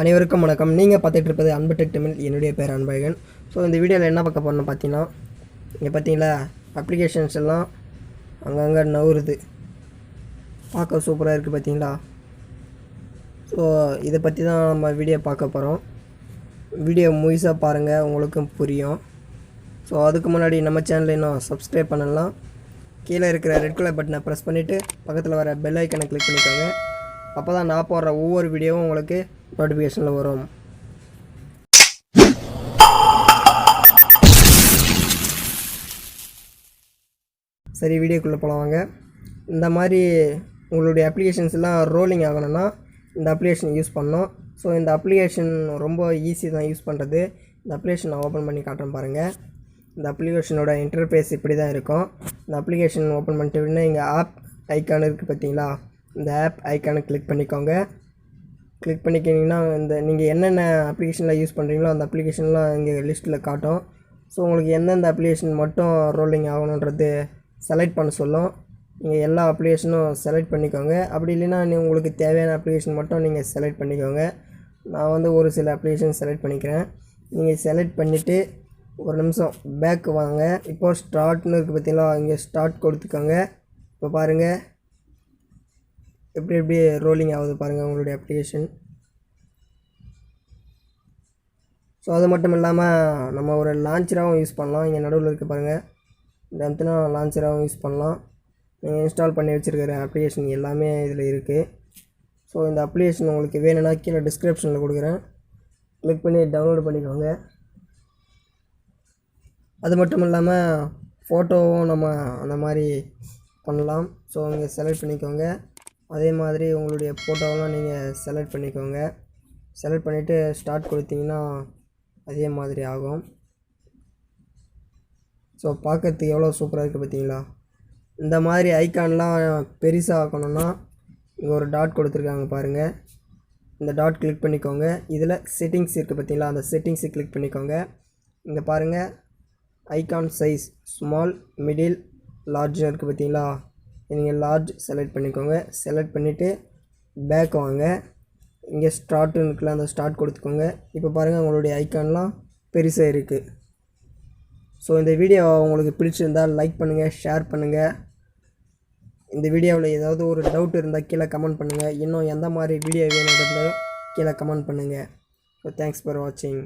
அனைவருக்கும் வணக்கம். நீங்கள் பார்த்துட்டு இருப்பது அன்பு டெக் தமிழ் என்னுடைய பேர் அன்பழகன். ஸோ இந்த வீடியோவில் என்ன பார்க்க போகிறோம்னு பார்த்தீங்கன்னா இங்கே பார்த்தீங்களா அப்ளிகேஷன்ஸ் எல்லாம் அங்கங்கே நவுறுது பார்க்க சூப்பராக இருக்குது பார்த்தீங்களா? ஸோ இதை பற்றி தான் நம்ம வீடியோ பார்க்க போகிறோம் வீடியோ முழுசாக பாருங்கள் உங்களுக்கும் புரியும். ஸோ அதுக்கு முன்னாடி நம்ம சேனலை இன்னும் சப்ஸ்கிரைப் பண்ணலாம். கீழே இருக்கிற ரெட் கலர் பட்டனை ப்ரெஸ் பண்ணிவிட்டு பக்கத்தில் வர பெல் ஐக்கனை கிளிக் பண்ணிக்கோங்க. அப்போ தான் நான் போடுற ஒவ்வொரு வீடியோவும் உங்களுக்கு நோட்டிஃபிகேஷனில் வரும். சரி வீடியோக்குள்ளே போகலாம் வாங்க. இந்த மாதிரி உங்களுடைய அப்ளிகேஷன்ஸ் எல்லாம் ரோலிங் ஆகணும்னா இந்த அப்ளிகேஷன் யூஸ் பண்ணோம் ஸோ இந்த அப்ளிகேஷன் ரொம்ப ஈஸி தான் யூஸ் பண்ணுறது இந்த அப்ளிகேஷன் நான் ஓப்பன் பண்ணி காட்டுறேன் பாருங்கள் இந்த அப்ளிகேஷனோட இன்டர்ஃபேஸ் இப்படி தான் இருக்கும். இந்த அப்ளிகேஷன் ஓப்பன் பண்ணிட்டு உடனே இங்கே ஆப் ஐக்கான் இருக்குது பார்த்தீங்களா இந்த ஆப் ஐக்கானை கிளிக் பண்ணிக்கோங்க. கிளிக் பண்ணிக்கிட்டிங்கன்னா இந்த நீங்கள் என்னென்ன அப்ளிகேஷனில் யூஸ் பண்ணுறீங்களோ அந்த அப்ளிகேஷன்லாம் இங்கே லிஸ்ட்டில் காட்டும். ஸோ உங்களுக்கு எந்தெந்த அப்ளிகேஷன் மட்டும் ரோலிங் ஆகணுன்றது செலக்ட் பண்ண சொல்லும். நீங்கள் எல்லா அப்ளிகேஷனும் செலக்ட் பண்ணிக்கோங்க. அப்படி இல்லைன்னா நீ உங்களுக்கு தேவையான அப்ளிகேஷன் மட்டும் நீங்கள் செலக்ட் பண்ணிக்கோங்க. நான் வந்து ஒரு சில அப்ளிகேஷன் செலக்ட் பண்ணிக்கிறேன். நீங்கள் செலக்ட் பண்ணிவிட்டு ஒரு நிமிஷம் பேக் வாங்க. இப்போ ஸ்டார்ட்னு இருக்குது பார்த்தீங்களா இங்கே ஸ்டார்ட் கொடுத்துக்கோங்க. இப்போ பாருங்கள் எப்படி எப்படி ரோலிங் ஆகுது பாருங்கள் உங்களுடைய அப்ளிகேஷன் ஸோ அது மட்டும் இல்லாமல் நம்ம ஒரு லான்ச்சராகவும் யூஸ் பண்ணலாம். இங்கே நடுவில் இருக்க பாருங்கள் இந்த அமுத்தினா லான்ச்சராகவும் யூஸ் பண்ணலாம். நீங்கள் இன்ஸ்டால் பண்ணி வச்சுருக்கிற அப்ளிகேஷன் எல்லாமே இதில் இருக்குது ஸோ இந்த அப்ளிகேஷன் உங்களுக்கு வேணும்னா கீழே டிஸ்கிரிப்ஷனில் கொடுக்குறேன். கிளிக் பண்ணி டவுன்லோட் பண்ணிக்கோங்க. அது மட்டும் இல்லாமல் ஃபோட்டோவும் நம்ம அந்த மாதிரி பண்ணலாம். ஸோ இங்கே செலக்ட் பண்ணிக்கோங்க. அதே மாதிரி உங்களுடைய ஃபோட்டோவெல்லாம் நீங்கள் செலக்ட் பண்ணிக்கோங்க. செலக்ட் பண்ணிவிட்டு ஸ்டார்ட் கொடுத்தீங்கன்னா அதே மாதிரி ஆகும். ஸோ பார்க்கறதுக்கு எவ்வளோ சூப்பராக இருக்குது பார்த்தீங்களா? இந்த மாதிரி ஐக்கான்லாம் பெருசாக ஆக்கணும்னா இங்கே ஒரு டாட் கொடுத்துருக்காங்க பாருங்கள் இந்த டாட் கிளிக் பண்ணிக்கோங்க. இதில் செட்டிங்ஸ் இருக்குது பார்த்தீங்களா? அந்த செட்டிங்ஸை கிளிக் பண்ணிக்கோங்க. இங்கே பாருங்கள் ஐகான் சைஸ் ஸ்மால் மிடில் லார்ஜ்னு இருக்குது பார்த்தீங்களா? நீங்கள் லார்ஜ் செலக்ட் பண்ணிக்கோங்க. செலக்ட் பண்ணிவிட்டு பேக் வாங்க. இங்கே ஸ்டார்ட்டுக்கெலாம் இருக்குல்ல அந்த ஸ்டார்ட் கொடுத்துக்கோங்க. இப்போ பாருங்கள் உங்களுடைய ஐக்கான்லாம் பெருசாக இருக்குது ஸோ இந்த வீடியோ உங்களுக்கு பிடிச்சிருந்தால் லைக் பண்ணுங்கள் ஷேர் பண்ணுங்கள் இந்த வீடியோவில் ஏதாவது ஒரு டவுட் இருந்தால் கீழே கமெண்ட் பண்ணுங்கள் இன்னும் எந்த மாதிரி வீடியோ வேணுன்றதுல கீழே கமெண்ட் பண்ணுங்கள் ஸோ தேங்க்ஸ் ஃபார் வாட்சிங்